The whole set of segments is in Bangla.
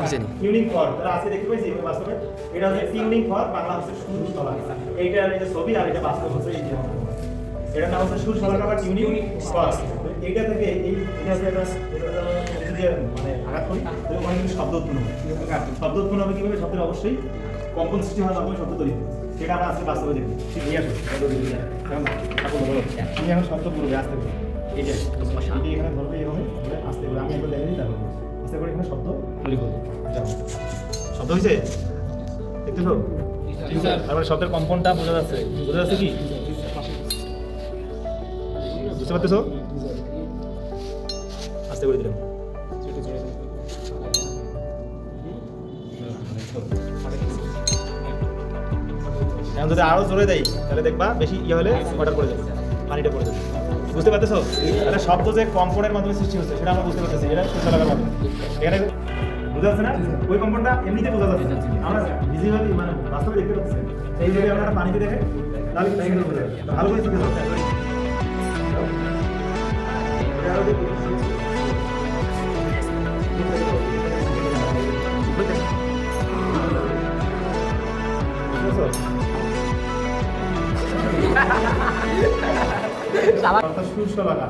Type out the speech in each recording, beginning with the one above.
বুঝিনি টিউনিং ফর যারা আছে দেখতে পাইছি বাস্তবে। এটা হচ্ছে টিউনিং ফর বাংলা হচ্ছে সুর শলা এইটার এই ছবি আর এটা বাস্তব হচ্ছে এই যে। এটা নাম হচ্ছে সুর শলাকা বা টিউনিং ফর এইটা থেকে এই এটা যে মানে আঘাত করি শব্দ উৎপন্ন শব্দ উৎপন্ন হবে কীভাবে? শব্দের অবশ্যই কম্পন সৃষ্টি হওয়ার মাধ্যমে শব্দ তৈরি সেটা আমরা আজকে বাস্তবে দেখি ঠিক নিয়ে আসো এখন ঠাকুর বলো। তুমি এখন শব্দ পুরো আসতে পারো এই যে এখানে ধরবে এইভাবে আস্তে করে আমি একবার দেখে তারপর আস্তে করে এখানে শব্দ? তৈরি করব শব্দ হয়েছে? দেখতেছো? তারপরে শব্দের কম্পনটা বোঝা যাচ্ছে। বোঝা যাচ্ছে কি? বুঝতে পারতেছো? আস্তে করে দিলাম। এখন যদি আরও জোরে দেয় তাহলে দেখবা বেশি ইয়ে হলে ওয়াটার করে যাবে পানিটা পড়ে যাবে। বুঝতে পারতেছো? একটা শব্দ যে কম্পনের মাধ্যমে সৃষ্টি হচ্ছে, সেটা আমরা বুঝতে পারতেছি। এটা সুস্থ লাগার মাধ্যমে এখানে বোঝা যাচ্ছে না? ওই কম্পনটা এমনিতে বোঝা যাচ্ছে। আমরা ভিজিবলি মানে বাস্তবে দেখতে পাচ্ছি। এই যদি আপনারা পানিতে দেখে, তাহলে এখানে বোঝা যাবে ভালো করে শিখে যাচ্ছে এটা আরও সুরসলাকা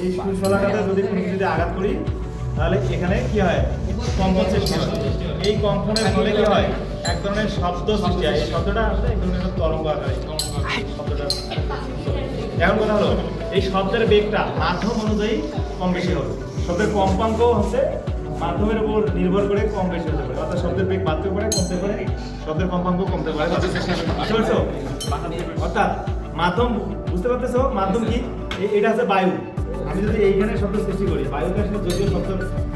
এই সুরসলাকাতে যদি কোনো আঘাত করি তাহলে এখানে কি হয়? কম্পন সৃষ্টি হয়। এই কম্পনের ফলে কি হয়? এক ধরনের শব্দ সৃষ্টি হয়। এই শব্দটা আসলে এক ধরনের তরঙ্গ আকারে। শব্দটা এখন কথা হলো? এই শব্দের বেগটা মাধ্যম অনুযায়ী কম বেশি হবে। শব্দের কম্পাঙ্ক হচ্ছে মাধ্যমের উপর নির্ভর করে কম বেশি হতে পারে। অর্থাৎ শব্দের বেগ বাড়তে পারে কমতে পারে শব্দের কম্পাঙ্ক কমতে পারে। অর্থাৎ মাধ্যম বুঝতে পারতেছো? মাধ্যম কি? এটা হচ্ছে বায়ু। আমি যদি এইখানে শব্দ সৃষ্টি করি, বায়ুতে আসলে যদিও শব্দ,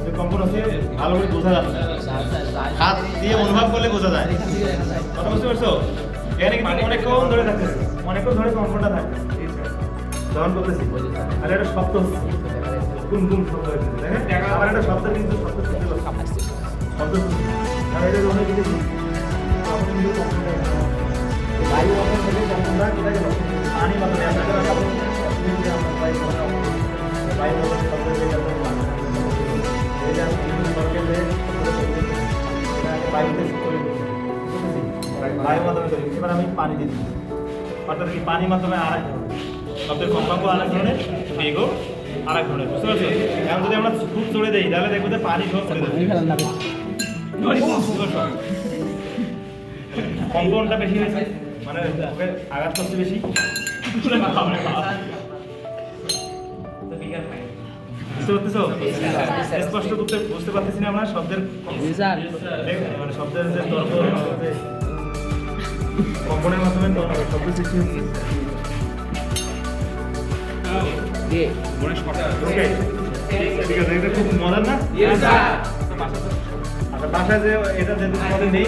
যে কম্পন আছে ভালো করে বোঝা না। হাত দিয়ে অনুভব করলে বোঝা যায়। কথা বুঝতে পারছ? এখানে কিন্তু অনেকক্ষণ ধরে থাকতেছে। অনেকক্ষণ ধরে কম্পনটা থাকে যখন বলতেছি আর একটা শব্দ গুম গুম শব্দ দেখেন আবার একটা শব্দ কিন্তু শব্দ শব্দ আর এটা। বায়ু মাধ্যম কোথায় পানি মাধ্যমে বায়ু মাধ্যমে তৈরি। এবার আমি পানি দিচ্ছি অর্থাৎ কি পানির মাধ্যমে আর এক ধরনের। শব্দের কম্পাঙ্ক আর এক ধরনের বেগও আর এক ধরনের। বুঝতে পারছ? এখন যদি আমরা খুব চড়ে দিই তাহলে দেখব যে পানি সব চলে যাবে কম্পনটা বেশি হয়েছে মানে ওকে আঘাত করছে বেশি। বুঝতে পারতেছো? স্পষ্ট করতে বুঝতে পারতেছি না আমরা শব্দের মানে শব্দের যে তর্ক কম্পনের মাধ্যমে শব্দ সৃষ্টি হচ্ছে ঠিক আছে এটা খুব মজার না? আচ্ছা বাসায় যে এটা যেহেতু নেই